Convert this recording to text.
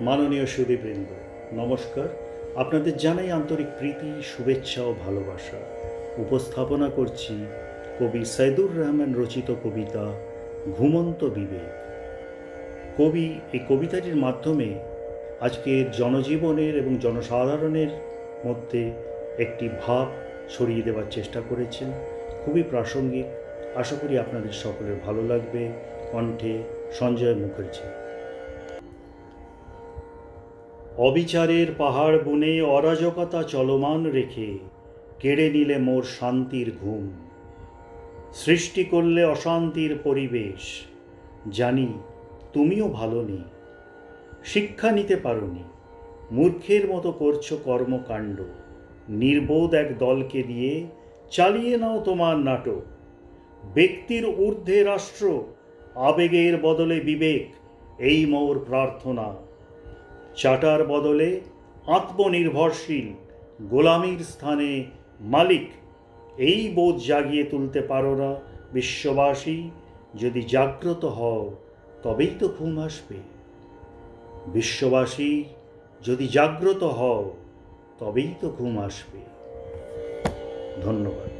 মাননীয় সুদীবৃন্দ নমস্কার। আপনাদের জানাই আন্তরিক প্রীতি, শুভেচ্ছা ও ভালোবাসা। উপস্থাপনা করছি কবি সাইদুর রহমান রচিত কবিতা ঘুমন্ত বিবেক। কবি এই কবিতাটির মাধ্যমে আজকের জনজীবনের এবং জনসাধারণের মধ্যে একটি ভাব ছড়িয়ে দেওয়ার চেষ্টা করেছেন। খুবই প্রাসঙ্গিক। আশা করি আপনাদের সকলের ভালো লাগবে। কণ্ঠে সঞ্জয় মুখার্জি। অবিচারের পাহাড় বুনে অরাজকতা চলমান রেখে কেড়ে নিলে মোর শান্তির ঘুম। সৃষ্টি করলে অশান্তির পরিবেশ। জানি তুমিও ভালো নেই। শিক্ষা নিতে পারোনি। মূর্খের মতো করছ কর্মকাণ্ড। নির্বোধ এক দলকে দিয়ে চালিয়ে নাও তোমার নাটক। ব্যক্তির ঊর্ধ্বে রাষ্ট্র, আবেগের বদলে বিবেক, এই মোর প্রার্থনা। চাটার বদলে আত্মনির্ভরশীল গোলামির স্থানে মালিক। এই বোধ জাগিয়ে তুলতে পারো না বিশ্ববাসী, যদি জাগ্রত হও, তবেই তো ঘুম আসবে। বিশ্ববাসী, যদি জাগ্রত হও, তবেই তো ঘুম আসবে। ধন্যবাদ।